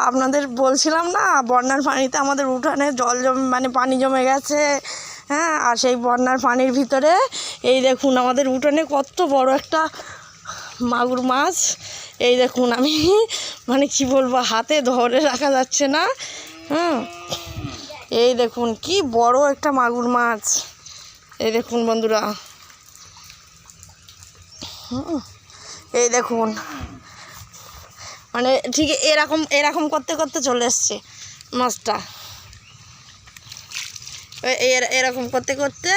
আপনাদের বলছিলাম না বন্যার পানিতে আমাদের উঠানে জল জমে মানে পানি জমে গেছে হ্যাঁ আর সেই বন্যার পানির ভিতরে এই দেখুন আমাদের উঠানে কত বড় একটা মাগুর মাছ। এই দেখুন আমি মানে কি বলব হাতে ধরে রাখা যাচ্ছে না হ্যাঁ। এই দেখুন কি বড় একটা মাগুর মাছ। এই দেখুন বন্ধুরা। হুম, এই দেখুন। মানে ঠিক এরকম এরকম করতে করতে চলে এসছে মাছটা। এর- এরকম করতে করতে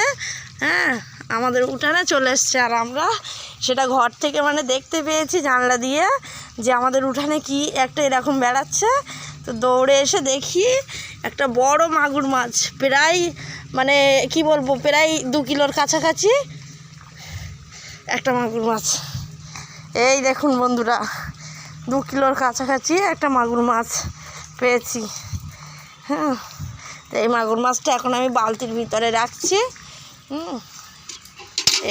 হ্যাঁ আমাদের উঠানে চলে এসছে আর আমরা সেটা ঘর থেকে মানে দেখতে পেয়েছি জানলা দিয়ে যে আমাদের উঠানে কি একটা এরকম বেড়াচ্ছে। তো দৌড়ে এসে দেখি একটা বড় মাগুর মাছ, প্রায় মানে কি বলব, প্রায় দু কিলোর কাছাকাছি একটা মাগুর মাছ। এই দেখুন বন্ধুরা দু কিলোর কাছাকাছি একটা মাগুর মাছ পেয়েছি। হ্যাঁ এই মাগুর মাছটা এখন আমি বালতির ভিতরে রাখছি। হুম,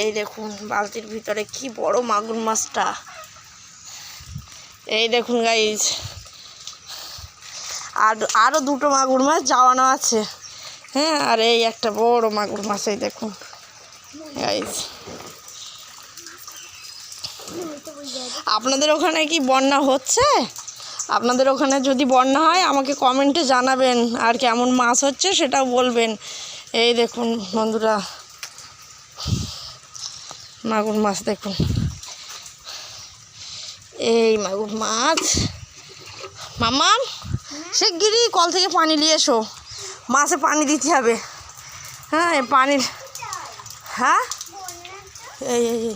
এই দেখুন বালতির ভিতরে কি বড় মাগুর মাছটা। এই দেখুন গাইজ আর আরও দুটো মাগুর মাছ যাওয়ানো আছে। হ্যাঁ আর এই একটা বড় মাগুর মাছ, এই দেখুন গাইজ আপনাদের ওখানে কি বন্যা হচ্ছে? আপনাদের ওখানে যদি বন্যা হয়, আমাকে কমেন্টে জানাবেন আর কেমন মাছ হচ্ছে সেটাও বলবেন। এই দেখুন বন্ধুরা, মাগুর মাছ দেখুন। এই মাগুর মাছ। মামাম শিগগিরই কল থেকে পানি নিয়ে এসো। মাছে পানি দিতে হবে। হ্যাঁ পানির হ্যাঁ? এই এই।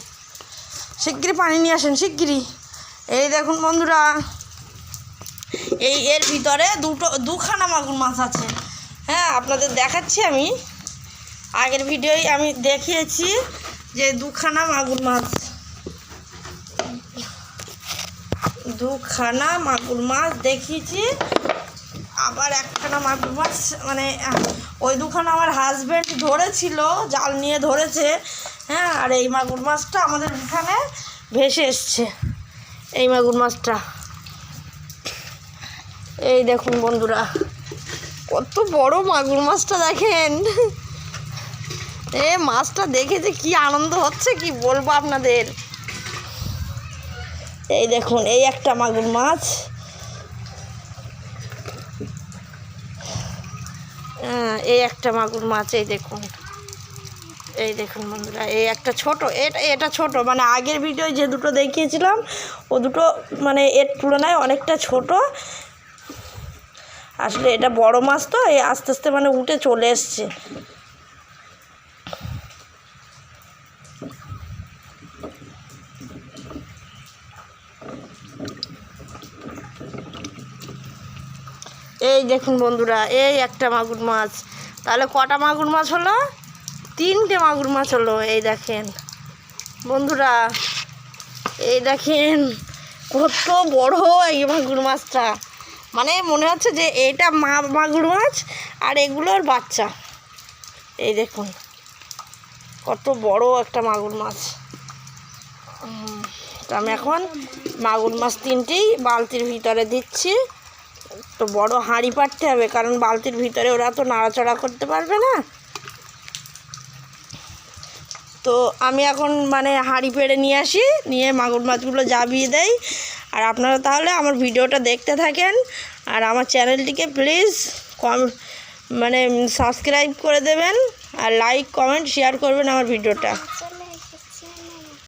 এই শিগগিরই পানি নিয়ে আসেন, শিগগিরই। এই দেখুন বন্ধুরা, এই এর ভিতরে দুটো, দুখানা মাগুর মাছ আছে। হ্যাঁ আপনাদের দেখাচ্ছি আমি। আগের ভিডিওই আমি দেখিয়েছি যে দুখানা মাগুর মাছ। দুখানা মাগুর মাছ দেখিয়েছি। আবার একখানা মাগুর মাছ মানে ওই দুখানা আমার হাজব্যান্ড ধরেছিল, জাল নিয়ে ধরেছে। হ্যাঁ আর এই মাগুর মাছটা আমাদের উঠানে ভেসে এসছে। এই মাগুর মাছটা। এই দেখুন বন্ধুরা কত বড় মাগুর মাছটা দেখেন। এ মাছটা দেখে যে কি আনন্দ হচ্ছে কি বলব আপনাদের? এই দেখুন এই একটা মাগুর মাছ। হ্যাঁ, এই একটা মাগুর মাছ এই দেখুন। এই দেখুন বন্ধুরা, এই একটা ছোট এটা এটা ছোট মানে আগের ভিডিও যে দুটো দেখিয়েছিলাম, ও দুটো মানে এর তুলনায় অনেকটা ছোট। আসলে এটা বড় মাছ তো এই আস্তে আস্তে মানে উঠে চলে এসছে। এই দেখুন বন্ধুরা, এই একটা মাগুর মাছ। তাহলে কটা মাগুর মাছ হলো? তিনটে মাগুর মাছ হলো, এই দেখেন। বন্ধুরা, এই দেখেন কত বড় এই মাগুর মাছটা। মানে মনে হচ্ছে যে এটা মা মাগুর মাছ আর এগুলোর বাচ্চা। এই দেখুন, কত বড় একটা মাগুর মাছ। তো আমি এখন মাগুর মাছ তিনটেই বালতির ভিতরে দিচ্ছি। তো বড় হাঁড়ি পাড়তে হবে, কারণ বালতির ভিতরে ওরা তো নাড়াচড়া করতে পারবে না। তো আমি এখন মানে হাঁড়ি পেড়ে নিয়ে আসি, নিয়ে মাগুর মাছগুলো জাবিয়ে দেই। আর আপনারা তাহলে আমার ভিডিওটা দেখতে থাকেন। আর আমার চ্যানেলটিকে প্লিজ কম মানে সাবস্ক্রাইব করে দেবেন। আর লাইক, কমেন্ট, শেয়ার করবেন আমার ভিডিওটা।